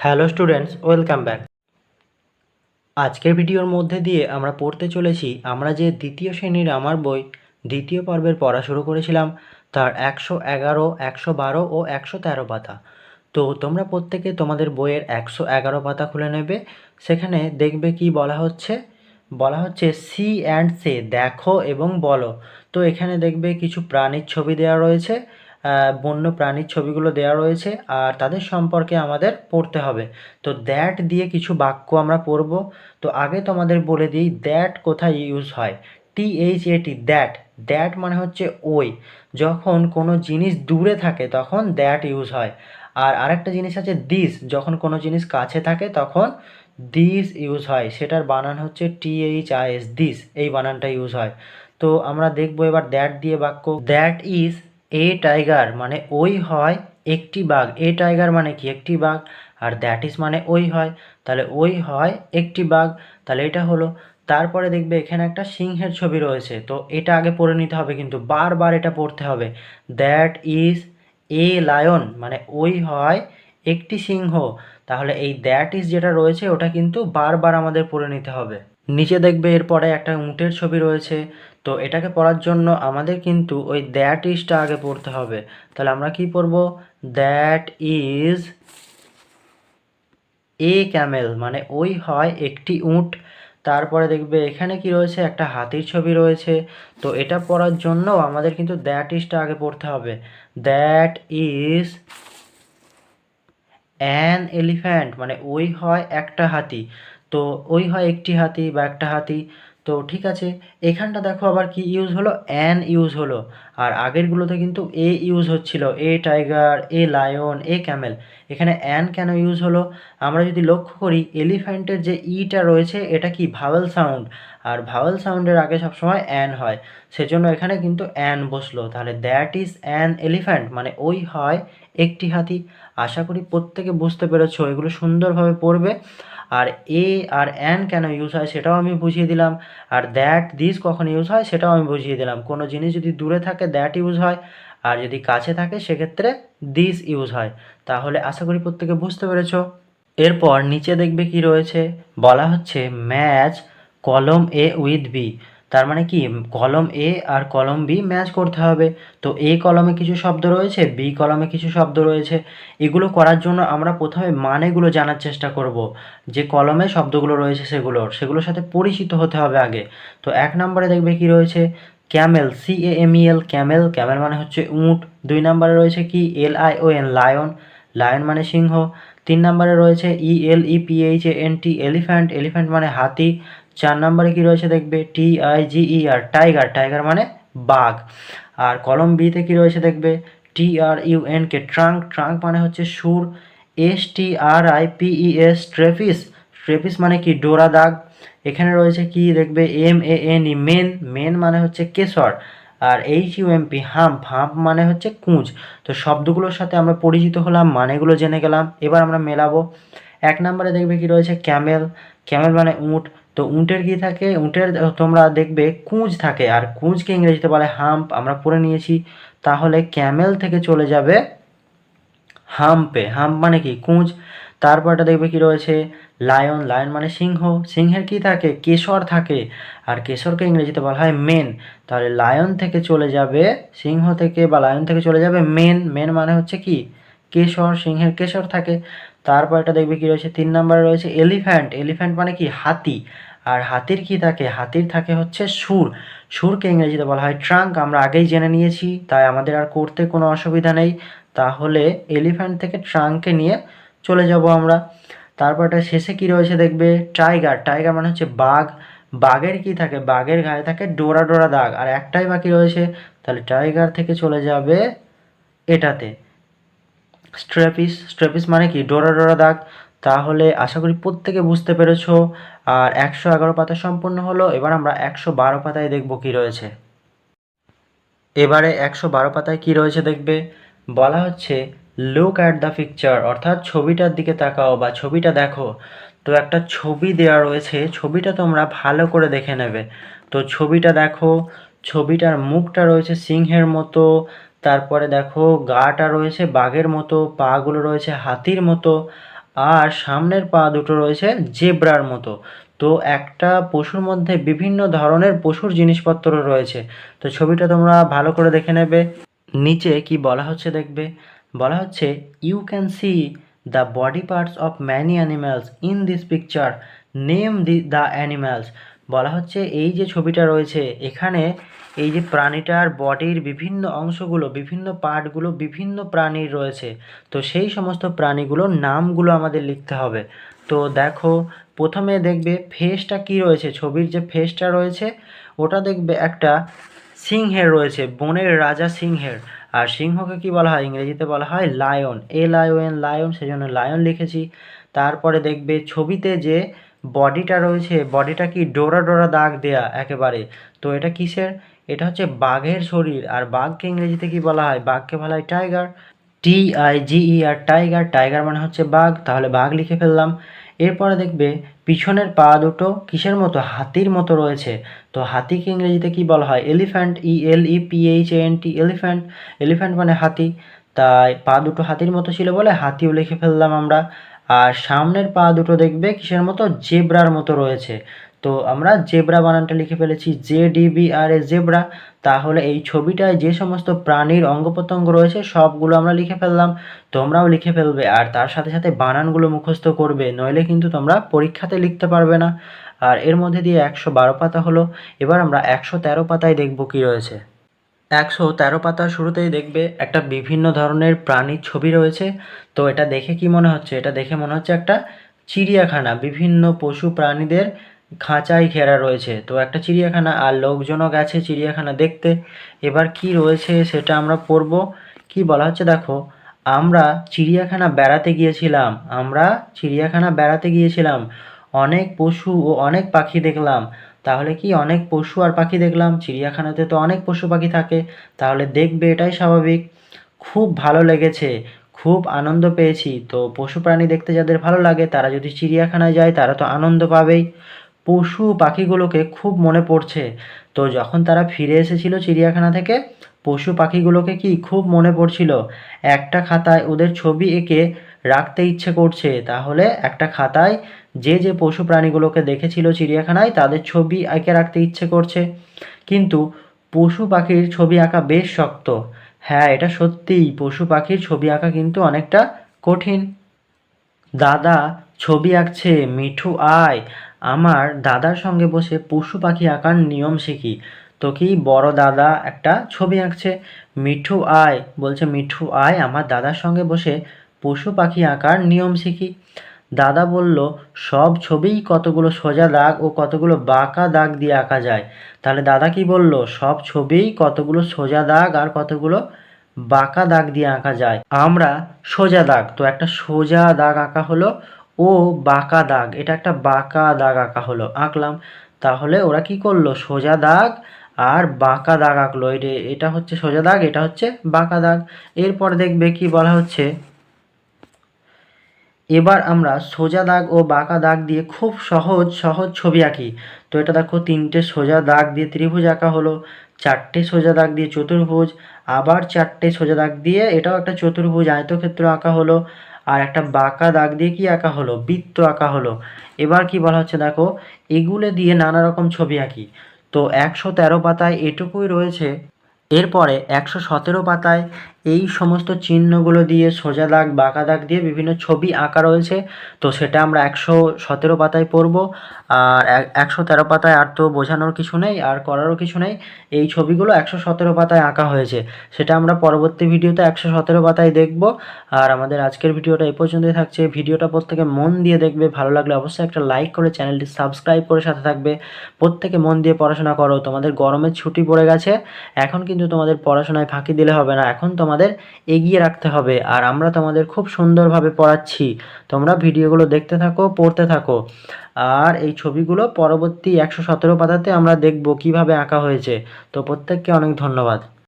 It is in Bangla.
Hello students, welcome back. আজকের ভিডিওর মধ্যে দিয়ে আমরা পড়তে চলেছি, আমরা যে দ্বিতীয় শ্রেণির আমার বই, দ্বিতীয় পর্বের পড়া শুরু করেছিলাম, তার একশো এগারো, একশো বারো ও একশো তেরো পাতা। তো তোমরা প্রত্যেকে তোমাদের বইয়ের একশো এগারো পাতা খুলে নেবে, সেখানে দেখবে কি বলা হচ্ছে? বলা হচ্ছে সি অ্যান্ড সে, দেখো এবং বলো। তো এখানে দেখবে কিছু প্রাণীর ছবি দেওয়া রয়েছে বন্য প্রাণীর ছবিগুলো দেওয়া রয়েছে আর তাদের সম্পর্কে আমাদের পড়তে হবে। তো দ্যাট দিয়ে কিছু বাক্য আমরা পড়ব। তো আগে তোমাদের বলে দিই দ্যাট কোথায় ইউজ হয়? T H A T that that মানে হচ্ছে ওই। যখন কোনো জিনিস দূরে থাকে, তখন দ্যাট ইউজ হয়। আর আরেকটা জিনিস আছে দিস যখন কোনো জিনিস কাছে থাকে, তখন দিস ইউজ হয়। সেটার বানান হচ্ছে T H I S this এই বানানটা ইউজ হয়। তো আমরা দেখব এবার দ্যাট দিয়ে বাক্য। দ্যাট ইজ এ টাইগার মানে ওই হয় একটি বাঘ। এ টাইগার মানে কি? একটি বাঘ। আর দ্যাট ইজ মানে ওই হয়। তাহলে ওই হয় একটি বাঘ। তাহলে এটা হলো। তারপরে দেখবে এখানে একটা সিংহের ছবি রয়েছে। তো এটা আগে পড়ে নিতে হবে কিন্তু বারবার এটা পড়তে হবে। দ্যাট ইজ এ লায়ন মানে ওই হয় একটি সিংহ। তাহলে এই দ্যাট ইজ যেটা রয়েছে ওটা কিন্তু বারবার আমাদের পড়ে নিতে হবে। নিচে দেখবে এরপরে একটা উটের ছবি রয়েছে। তো এটাকে পড়ার জন্য আমাদের কিন্তু ওই দ্যাট ইজটা আগে পড়তে হবে। তাহলে আমরা কি পড়ব? দ্যাট ইজ এ ক্যামেল মানে ওই হয় একটি উঁট। তারপরে দেখবে এখানে কি রয়েছে? একটা হাতির ছবি রয়েছে। তো এটা পড়ার জন্য আমাদের কিন্তু দ্যাট ইজটা আগে পড়তে হবে। দ্যাট ইজ অ্যান এলিফ্যান্ট মানে ওই হয় একটা হাতি। তো ওই হয় একটি হাতি বা একটা হাতি। তো ঠিক আছে, এখানটা দেখো আবার কি ইউজ হলো? অ্যান ইউজ হলো। আর আগেরগুলোতে কিন্তু এ ইউজ হচ্ছিল। A tiger a lion a camel এখানে অ্যান কেন ইউজ হলো? আমরা যদি লক্ষ্য করি এলিফ্যান্টের যে ইটা রয়েছে, এটা কি ভাওয়েল সাউন্ড আর ভাওয়েল সাউন্ডের আগে সবসময় অ্যান হয়। সেজন্য এখানে কিন্তু অ্যান বসল। তাহলে দ্যাট ইজ অ্যান এলিফ্যান্ট মানে ওই হয় একটি হাতি। আশা করি প্রত্যেকে বুঝতে পেরেছ। এগুলো সুন্দরভাবে পড়বে। আর এ আর অ্যান কেন ইউজ হয় সেটাও আমি বুঝিয়ে দিলাম। আর দ্যাট দিস কখন ইউজ হয় সেটাও আমি বুঝিয়ে দিলাম। কোনো জিনিস যদি দূরে থাকে দ্যাট ইউজ হয়, আর যদি কাছে থাকে সেক্ষেত্রে দিস ইউজ হয়। তাহলে আশা করি প্রত্যেকে বুঝতে পেরেছ। এরপর নিচে দেখবে কি রয়েছে। বলা হচ্ছে ম্যাচ কলম এ উইথ বি তার মানে কি কলম এ আর কলম বি ম্যাচ করতে হবে। তো এ কলমে কিছু শব্দ রয়েছে বি কলমে কিছু শব্দ রয়েছে। এগুলো করার জন্য আমরা প্রথমে মানেগুলো জানার চেষ্টা করব। যে কলমে শব্দগুলো রয়েছে সেগুলোর সেগুলোর সাথে পরিচিত হতে হবে আগে। তো এক নম্বরে দেখবে কি রয়েছে? Camel C A M E L camel camel মানে হচ্ছে উট। দুই নম্বরে রয়েছে কি? L I O N lion lion মানে সিংহ। তিন নম্বরে রয়েছে E L E P H N T elephant elephant মানে হাতি। চার নম্বরে কি রয়েছে দেখবে? T I G E R tiger tiger মানে বাঘ। আর কলম বিতে কি রয়েছে দেখবে? T R U N K trunk trunk মানে হচ্ছে সুর। S T R I P E S stripes stripes মানে কি? ডোরা দাগ। এখানে রয়েছে কি দেখবে? M A N E mane mane মানে হচ্ছে কেশর। আর H U M P hump hump মানে হচ্ছে কুঁজ। তো শব্দগুলোর সাথে আমরা পরিচিত হলাম, মানেগুলো জেনে গেলাম। এবার আমরা মেলাবো। এক নম্বরে দেখবে কি রয়েছে? ক্যামেল ক্যামেল মানে উট। তো উটের কী থাকে? উটের তোমরা দেখবে কুঁজ থাকে আর কুঁজকে ইংরেজিতে বলে হাম্প। আমরা পড়ে নিয়েছি। তাহলে ক্যামেল থেকে চলে যাবে হাম্পে। হাম্প মানে কি? কুঁজ। তারপরটা দেখবে কি রয়েছে? লায়ন লায়ন মানে সিংহ। সিংহের কি থাকে? কেশর থাকে। আর কেশরকে ইংরেজিতে বলা হয় মেন তাহলে লায়ন থেকে চলে যাবে সিংহ থেকে বা লায়ন থেকে চলে যাবে মেন মেন মানে হচ্ছে কি? কেশর। সিংহের কেশর থাকে। তারপর এটা দেখবে কি রয়েছে? তিন নম্বরে রয়েছে এলিফ্যান্ট। এলিফ্যান্ট মানে কি? হাতি। আর হাতির কি থাকে? হাতির থাকে হচ্ছে সুর। সুরকে ইংরেজিতে বলা হয় ট্রাঙ্ক। আমরা আগেই জেনে নিয়েছি, তাই আমাদের আর করতে কোনো অসুবিধা নেই। তাহলে এলিফ্যান্ট থেকে ট্রাঙ্কে নিয়ে চলে যাব আমরা। তারপর এটা শেষে কি রয়েছে দেখবে? টাইগার। টাইগার মানে হচ্ছে বাঘ। বাঘের কি থাকে? বাঘের গায়ে থাকে ডোরা ডোরা দাগ। আর একটাই বাকি রয়েছে, তাহলে টাইগার থেকে চলে যাবে এটাতে। স্ট্র্যাপিস স্ট্র্যাপিস মানে কি? ডোরা ডোরা দাগ। তাহলে আশা করি প্রত্যেকে বুঝতে পেরেছ। আর একশো এগারো পাতা সম্পূর্ণ হলো। এবার আমরা একশো বারো পাতায় দেখব কি রয়েছে। এবারে একশো বারো পাতায় কি রয়েছে দেখবে? বলা হচ্ছে লুক অ্যাট দ্য পিকচার অর্থাৎ ছবিটার দিকে তাকাও বা ছবিটা দেখো। তো একটা ছবি দেওয়া রয়েছে। ছবিটা তোমরা ভালো করে দেখে নেবে। তো ছবিটা দেখো। ছবিটার মুখটা রয়েছে সিংহের মতো। তারপরে দেখো গাটা রয়েছে বাঘের মতো, পাগুলো রয়েছে হাতির মতো, আর সামনের পা দুটো রয়েছে জেব্রার মতো। তো একটা পশুর মধ্যে বিভিন্ন ধরনের পশুর জিনিসপত্র রয়েছে। তো ছবিটা তোমরা ভালো করে দেখে নেবে। নিচে কি বলা হচ্ছে দেখবে? বলা হচ্ছে you can see the body parts of many animals in this picture name the the animals বলা হচ্ছে, এই যে ছবিটা রয়েছে, এখানে এই যে প্রাণীটার বডির বিভিন্ন অংশগুলো, বিভিন্ন পার্টগুলো বিভিন্ন প্রাণীর রয়েছে, তো সেই সমস্ত প্রাণীগুলোর নামগুলো আমাদের লিখতে হবে। তো দেখো, প্রথমে দেখবে ফেসটা কি রয়েছে? ছবির যে ফেসটা রয়েছে, ওটা দেখবে একটা সিংহের রয়েছে, বনের রাজা সিংহের। আর সিংহকে কি বলা হয়? ইংরেজিতে বলা হয় লায়ন এ লায়ন লায়ন সেজন্য লায়ন লিখেছি। তারপরে দেখবে ছবিতে যে বডিটা রয়েছে, বডিটা কি ডোরা ডোরা দাগ দেয়া একেবারে, তো এটা কিসের? এটা হচ্ছে বাঘের শরীর, আর বাঘকে ইংরেজিতে কি বলা হয়? বাঘকে বলা হয় tiger T I G E R tiger tiger মানে হচ্ছে বাঘ। তাহলে বাঘ লিখে ফেললাম। এরপরে দেখবে পিছনের পা দুটো কিসের মতো? হাতির মতো রয়েছে। তো হাতিকে ইংরেজিতে কি বলা হয়? Elephant E L E P H N T elephant elephant মানে হাতি। তাই পা দুটো হাতির মতো ছিল বলে হাতিও লিখে ফেললাম আমরা। আর সামনের পা দুটো দেখবে কিসের মতো? জেব্রার মতো রয়েছে। তো আমরা জেব্রা বানানটা লিখে ফেলেছি J D B R A zebra. তাহলে এই ছবিটায় যে সমস্ত প্রাণীর অঙ্গ প্রত্যঙ্গ রয়েছে, সবগুলো আমরা লিখে ফেললাম, তোমরাও লিখে ফেলবে, আর তার সাথে সাথে বানানগুলো মুখস্থ করবে, নইলে কিন্তু তোমরা পরীক্ষাতে লিখতে পারবে না। আর এর মধ্যে দিয়ে একশো বারো পাতা হলো, এবার আমরা একশো তেরো পাতায় দেখব কী রয়েছে। একশো তেরো পাতার শুরুতেই দেখবে একটা বিভিন্ন ধরনের প্রাণীর ছবি রয়েছে, তো এটা দেখে কি মনে হচ্ছে? এটা দেখে মনে হচ্ছে একটা চিড়িয়াখানা, বিভিন্ন পশু প্রাণীদের খাঁচায় ঘেরা রয়েছে। তো একটা চিড়িয়াখানা আর লোকজনও গেছে চিড়িয়াখানা দেখতে। এবার কি রয়েছে সেটা আমরা পড়ব। কি বলা হচ্ছে দেখো, আমরা চিড়িয়াখানা বেড়াতে গিয়েছিলাম। আমরা চিড়িয়াখানা বেড়াতে গিয়েছিলাম। অনেক পশু ও অনেক পাখি দেখলাম। তাহলে কি অনেক পশু আর পাখি দেখলাম? চিড়িয়াখানাতে তো অনেক পশু পাখি থাকে। তাহলে দেখবে এটাই স্বাভাবিক। খুব ভালো লেগেছে। খুব আনন্দ পেয়েছি। তো পশু প্রাণী দেখতে যাদের ভালো লাগে, তারা যদি চিড়িয়াখানায় যায়, তারা তো আনন্দ পাবেই। পশু পাখিগুলোকে খুব মনে পড়ছে। তো যখন তারা ফিরে এসেছিল চিড়িয়াখানা থেকে, পশু পাখিগুলোকে কি খুব মনে পড়ছিল? একটা খাতায় ওদের ছবি এঁকে রাখতে ইচ্ছে করছে। তাহলে একটা খাতায় যে যে পশু প্রাণীগুলোকে দেখেছিল চিড়িয়াখানায়, তাদের ছবি এঁকে রাখতে ইচ্ছে করছে। কিন্তু পশু পাখির ছবি আঁকা বেশ শক্ত। হ্যাঁ এটা সত্যিই, পশু পাখির ছবি আঁকা কিন্তু অনেকটা কঠিন। দাদা ছবি আঁকছে মিঠু আয় আমার দাদার সঙ্গে বসে পশু পাখি আঁকার নিয়ম শিখি। তো কি বড় দাদা একটা ছবি আঁকছে, মিঠু আয় বলছে, মিঠু আয় আমার দাদার সঙ্গে বসে পশু পাখি আঁকার নিয়ম শিখি। দাদা বলল, সব ছবিই কতগুলো সোজা দাগ ও কতগুলো বাঁকা দাগ দিয়ে আঁকা যায়। তাহলে দাদা কি বলল, সব ছবিই কতগুলো সোজা দাগ আর কতগুলো বাঁকা দাগ দিয়ে আঁকা যায়। আমরা সোজা দাগ। তো একটা সোজা দাগ আঁকা হলো ও বাঁকা দাগ। এটা একটা বাঁকা দাগ আঁকা হলো। আঁকলাম। তাহলে ওরা কি করল? সোজা দাগ আর বাঁকা দাগ আঁকলো। এটা হচ্ছে সোজা দাগ, এটা হচ্ছে বাঁকা দাগ। এরপর দেখবে কি বলা হচ্ছে? এবার আমরা সোজা দাগ ও বাঁকা দাগ দিয়ে খুব সহজ সহজ ছবি আঁকি। তো এটা দেখো, তিনটে সোজা দাগ দিয়ে ত্রিভুজ আঁকা হলো, চারটে সোজা দাগ দিয়ে চতুর্ভুজ, আবার চারটে সোজা দাগ দিয়ে এটাও একটা চতুর্ভুজ আয়তক্ষেত্র আঁকা হলো। আর একটা বাঁকা দাগ দিয়ে কি আঁকা হলো? বৃত্ত আঁকা হলো। এবার কি বলা হচ্ছে দেখো, এগুলো দিয়ে নানা রকম ছবি আঁকি। তো একশো তেরো পাতায় এটুকুই রয়েছে। এরপরে একশো সতেরো পাতায় এই সমস্ত চিহ্নগুলো দিয়ে সোজা দাগ, বাঁকা দাগ দিয়ে বিভিন্ন ছবি আঁকা রয়েছে। তো সেটা আমরা একশো সতেরো পাতায় পড়ব। আর একশো তেরো পাতায় আর তো বোঝানোর কিছু নেই, আর করারও কিছু নেই। এই ছবিগুলো একশো সতেরো পাতায় আঁকা হয়েছে। সেটা আমরা পরবর্তী ভিডিওতে একশো সতেরো পাতায় দেখব। আর আমাদের আজকের ভিডিওটা এই পর্যন্তই থাকছে। ভিডিওটা প্রত্যেকে মন দিয়ে দেখবে। ভালো লাগলে অবশ্যই একটা লাইক করে চ্যানেলটি সাবস্ক্রাইব করে সাথে থাকবে। প্রত্যেকে মন দিয়ে পড়াশোনা করো। তোমাদের গরমের ছুটি পড়ে গেছে। এখন কিন্তু তোমাদের পড়াশোনায় ফাঁকি দিলে হবে না। এখন তোমাদের এগিয়ে রাখতে হবে। আর আমরা তোমাদের খুব সুন্দরভাবে পড়াচ্ছি। তোমরা ভিডিওগুলো দেখতে থাকো, পড়তে থাকো। আর এই ছবিগুলো পরবর্তী একশো সতেরো পাতাতে আমরা দেখব কীভাবে আঁকা হয়েছে। তো প্রত্যেককে অনেক ধন্যবাদ।